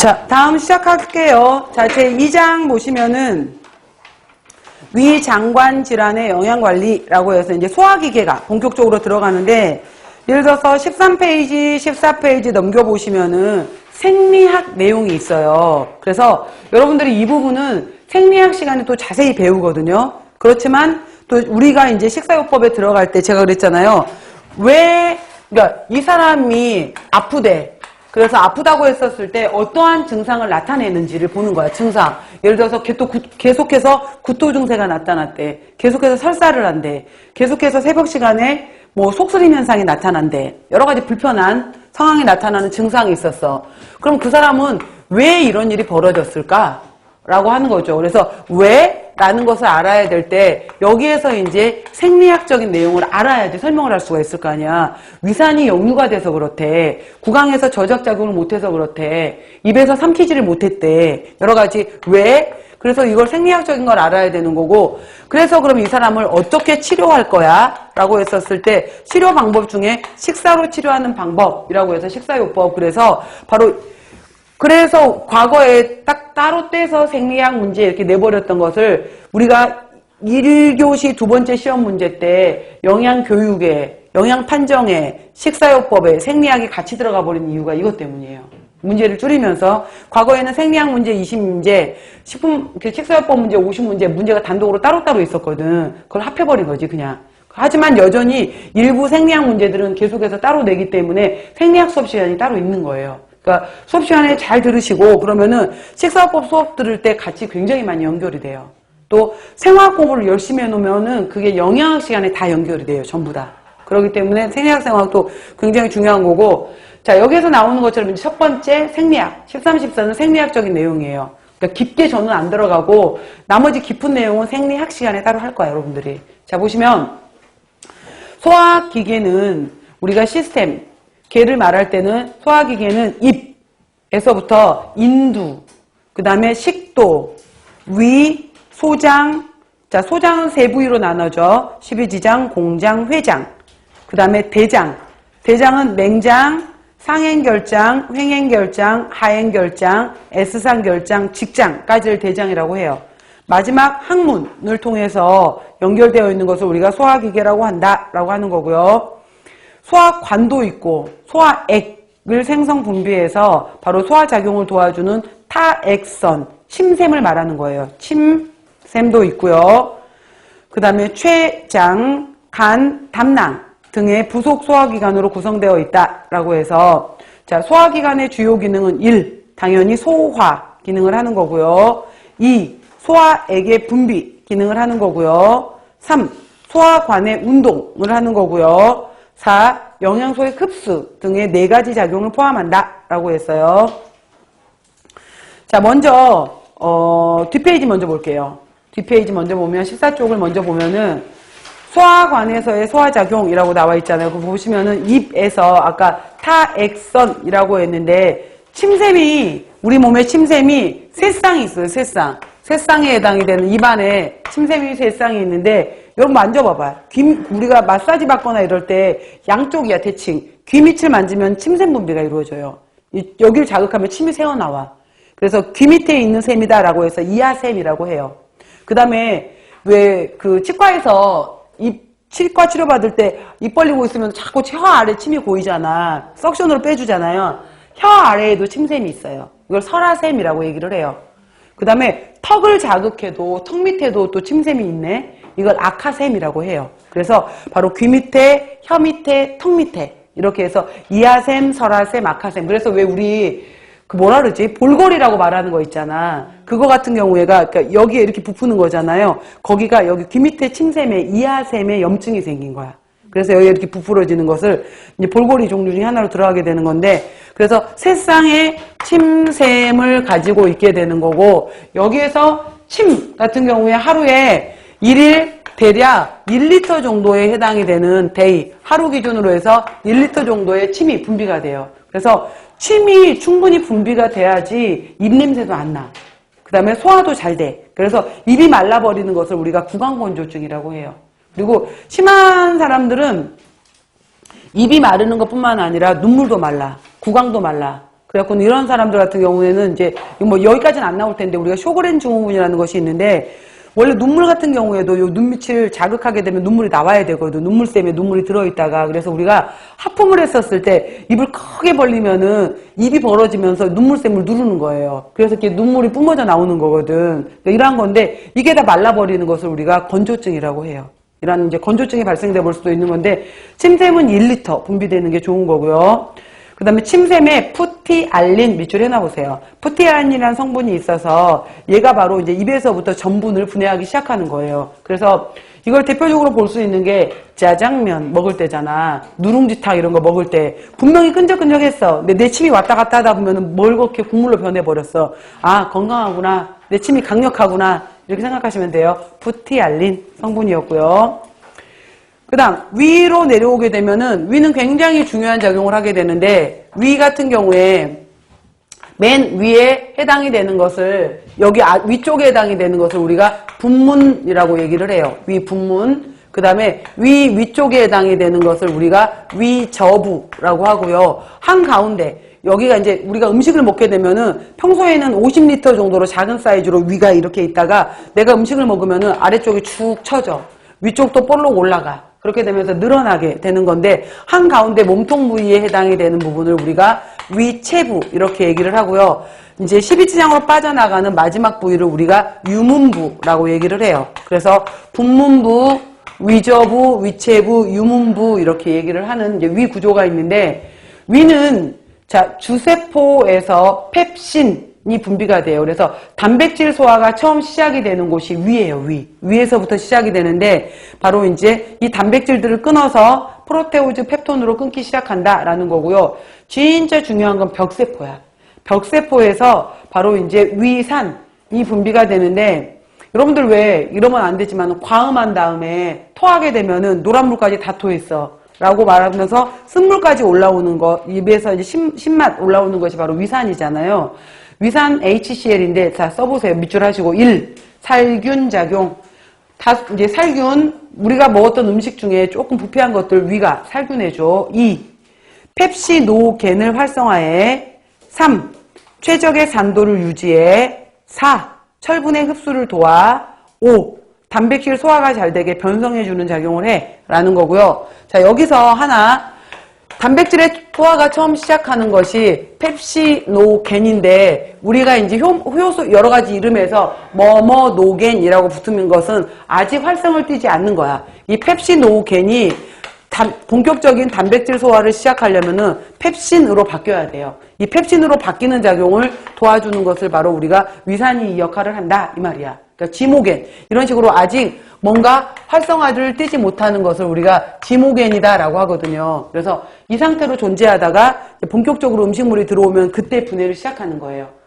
자, 다음 시작할게요. 자, 제 2장 보시면은 위장관 질환의 영양 관리라고 해서 이제 소화기계가 본격적으로 들어가는데 예를 들어서 13페이지, 14페이지 넘겨보시면은 생리학 내용이 있어요. 그래서 여러분들이 이 부분은 생리학 시간에 또 자세히 배우거든요. 그렇지만 또 우리가 이제 식사요법에 들어갈 때 제가 그랬잖아요. 왜, 그러니까 이 사람이 아프대. 그래서 아프다고 했었을 때 어떠한 증상을 나타내는지를 보는 거야, 증상. 예를 들어서 계속해서 구토 증세가 나타났대. 계속해서 설사를 한대. 계속해서 새벽 시간에 뭐 속쓰림 현상이 나타난대. 여러 가지 불편한 상황이 나타나는 증상이 있었어. 그럼 그 사람은 왜 이런 일이 벌어졌을까? 라고 하는 거죠. 그래서 왜? 라는 것을 알아야 될 때 여기에서 이제 생리학적인 내용을 알아야지 설명을 할 수가 있을 거 아니야. 위산이 역류가 돼서 그렇대. 구강에서 저적작용을 못해서 그렇대. 입에서 삼키지를 못했대. 여러 가지 왜? 그래서 이걸 생리학적인 걸 알아야 되는 거고 그래서 그럼 이 사람을 어떻게 치료할 거야? 라고 했었을 때 치료 방법 중에 식사로 치료하는 방법이라고 해서 식사요법 그래서 바로 그래서 과거에 딱 따로 떼서 생리학 문제 이렇게 내버렸던 것을 우리가 1교시 두 번째 시험 문제 때 영양교육에, 영양판정에, 식사요법에 생리학이 같이 들어가 버린 이유가 이것 때문이에요. 문제를 줄이면서 과거에는 생리학 문제 20문제, 식품, 그 식사요법 문제 50문제, 문제가 단독으로 따로따로 있었거든. 그걸 합해버린 거지, 그냥. 하지만 여전히 일부 생리학 문제들은 계속해서 따로 내기 때문에 생리학 수업 시간이 따로 있는 거예요. 그러니까 수업 시간에 잘 들으시고 그러면은 식사법 수업 들을 때 같이 굉장히 많이 연결이 돼요. 또 생화학 공부를 열심히 해놓으면은 그게 영양학 시간에 다 연결이 돼요. 전부 다. 그렇기 때문에 생리학 생화학도 굉장히 중요한 거고 자 여기에서 나오는 것처럼 첫 번째 생리학 13, 14는 생리학적인 내용이에요. 그러니까 깊게 저는 안 들어가고 나머지 깊은 내용은 생리학 시간에 따로 할 거예요. 여러분들이. 자 보시면 소화기계는 우리가 시스템, 개를 말할 때는 소화기계는 입에서부터 인두, 그 다음에 식도, 위, 소장, 자, 소장은 세 부위로 나눠져. 12지장, 공장, 회장. 그 다음에 대장. 대장은 냉장, 상행결장, 횡행결장, 하행결장, S상결장, 직장까지를 대장이라고 해요. 마지막 항문을 통해서 연결되어 있는 것을 우리가 소화기계라고 한다라고 하는 거고요. 소화관도 있고 소화액을 생성 분비해서 바로 소화작용을 도와주는 타액선, 침샘을 말하는 거예요. 침샘도 있고요. 그 다음에 췌장, 간, 담낭 등의 부속 소화기관으로 구성되어 있다라고 해서 자 소화기관의 주요 기능은 1. 당연히 소화 기능을 하는 거고요. 2. 소화액의 분비 기능을 하는 거고요. 3. 소화관의 운동을 하는 거고요. 4. 영양소의 흡수 등의 네 가지 작용을 포함한다 라고 했어요. 자, 먼저 어, 뒷페이지 먼저 볼게요. 뒷페이지 먼저 보면 14쪽을 먼저 보면은 소화관에서의 소화작용이라고 나와 있잖아요. 그거 보시면은 입에서 아까 타액선이라고 했는데 침샘이 우리 몸에 침샘이 세 쌍이 있어요. 세 쌍. 세 쌍에 해당이 되는 입안에 침샘이 세 쌍이 있는데 여러분 만져봐봐. 귀 우리가 마사지 받거나 이럴 때 양쪽이야 대칭. 귀 밑을 만지면 침샘 분비가 이루어져요. 이- 여기를 자극하면 침이 새어 나와. 그래서 귀 밑에 있는 셈이다라고 해서 이하셈이라고 해요. 그 다음에 왜 그 치과에서 입 치과 치료 받을 때 입 벌리고 있으면 자꾸 혀 아래 침이 고이잖아. 석션으로 빼주잖아요. 혀 아래에도 침샘이 있어요. 이걸 설화샘이라고 얘기를 해요. 그 다음에 턱을 자극해도 턱 밑에도 또 침샘이 있네. 이걸 악하샘이라고 해요. 그래서 바로 귀 밑에, 혀 밑에, 턱 밑에 이렇게 해서 이하샘, 설하샘, 악하샘. 그래서 왜 우리 그 뭐라 그러지? 볼거리라고 말하는 거 있잖아. 그거 같은 경우에가 그러니까 여기에 이렇게 부푸는 거잖아요. 거기가 여기 귀 밑에 침샘에 이하샘에 염증이 생긴 거야. 그래서 여기 이렇게 부풀어지는 것을 이제 볼거리 종류 중에 하나로 들어가게 되는 건데 그래서 세 쌍의 침샘을 가지고 있게 되는 거고 여기에서 침 같은 경우에 하루에 일일 대략 1리터 정도에 해당이 되는 데이 하루 기준으로 해서 1리터 정도의 침이 분비가 돼요. 그래서 침이 충분히 분비가 돼야지 입냄새도 안 나. 그 다음에 소화도 잘 돼. 그래서 입이 말라버리는 것을 우리가 구강건조증이라고 해요. 그리고 심한 사람들은 입이 마르는 것 뿐만 아니라 눈물도 말라, 구강도 말라. 그래갖고 이런 사람들 같은 경우에는 이제 뭐 여기까지는 안 나올 텐데 우리가 쇼그렌 증후군이라는 것이 있는데 원래 눈물 같은 경우에도 요 눈밑을 자극하게 되면 눈물이 나와야 되거든. 눈물샘에 눈물이 들어있다가 그래서 우리가 하품을 했었을 때 입을 크게 벌리면은 입이 벌어지면서 눈물샘을 누르는 거예요. 그래서 이렇게 눈물이 뿜어져 나오는 거거든. 그러니까 이러한 건데 이게 다 말라버리는 것을 우리가 건조증이라고 해요. 이런 이제 건조증이 발생돼 볼 수도 있는 건데 침샘은 1리터 분비되는 게 좋은 거고요. 그 다음에 침샘에 푸티알린 밑줄 해놔보세요. 푸티알린이라는 성분이 있어서 얘가 바로 이제 입에서부터 전분을 분해하기 시작하는 거예요. 그래서 이걸 대표적으로 볼 수 있는 게 짜장면 먹을 때잖아. 누룽지탕 이런 거 먹을 때 분명히 끈적끈적했어. 근데 내 침이 왔다 갔다 하다 뭘 그렇게 국물로 변해버렸어. 아 건강하구나. 내 침이 강력하구나. 이렇게 생각하시면 돼요. 푸티알린 성분이었고요. 그 다음 위로 내려오게 되면은 위는 굉장히 중요한 작용을 하게 되는데 위 같은 경우에 맨 위에 해당이 되는 것을 여기 아- 위쪽에 해당이 되는 것을 우리가 분문이라고 얘기를 해요. 위 분문. 그 다음에 위 위쪽에 해당이 되는 것을 우리가 위저부라고 하고요. 한 가운데 여기가 이제 우리가 음식을 먹게 되면은 평소에는 50리터 정도로 작은 사이즈로 위가 이렇게 있다가 내가 음식을 먹으면은 아래쪽이 축 처져. 위쪽도 볼록 올라가. 그렇게 되면서 늘어나게 되는 건데 한 가운데 몸통 부위에 해당이 되는 부분을 우리가 위체부 이렇게 얘기를 하고요. 이제 12지장으로 빠져나가는 마지막 부위를 우리가 유문부라고 얘기를 해요. 그래서 분문부, 위저부, 위체부, 유문부 이렇게 얘기를 하는 위 구조가 있는데 위는 자 주세포에서 펩신 이 분비가 돼요. 그래서 단백질 소화가 처음 시작이 되는 곳이 위예요. 위 위에서부터 시작이 되는데 바로 이제 이 단백질들을 끊어서 프로테오즈 펩톤으로 끊기 시작한다라는 거고요. 진짜 중요한 건 벽세포야. 벽세포에서 바로 이제 위산 이 분비가 되는데 여러분들 왜 이러면 안 되지만 과음한 다음에 토하게 되면은 노란물까지 다 토했어. 라고 말하면서 쓴물까지 올라오는 거, 입에서 이제 신, 신맛 올라오는 것이 바로 위산이잖아요. 위산 HCl인데, 자, 써보세요. 밑줄 하시고. 1. 살균 작용. 다, 이제 살균, 우리가 먹었던 음식 중에 조금 부패한 것들 위가 살균해줘. 2. 펩시노겐을 활성화해. 3. 최적의 산도를 유지해. 4. 철분의 흡수를 도와. 5. 단백질 소화가 잘 되게 변성해주는 작용을 해. 라는 거고요. 자, 여기서 하나. 단백질의 소화가 처음 시작하는 것이 펩시노겐인데 우리가 이제 효, 효소 여러 가지 이름에서 뭐뭐노겐이라고 붙는 것은 아직 활성을 띠지 않는 거야. 이 펩시노겐이 단- 본격적인 단백질 소화를 시작하려면은 펩신으로 바뀌어야 돼요. 이 펩신으로 바뀌는 작용을 도와주는 것을 바로 우리가 위산이 이 역할을 한다 이 말이야. 그러니까 지모겐 이런 식으로 아직 뭔가 활성화를 띠지 못하는 것을 우리가 지모겐이다라고 하거든요. 그래서 이 상태로 존재하다가 본격적으로 음식물이 들어오면 그때 분해를 시작하는 거예요.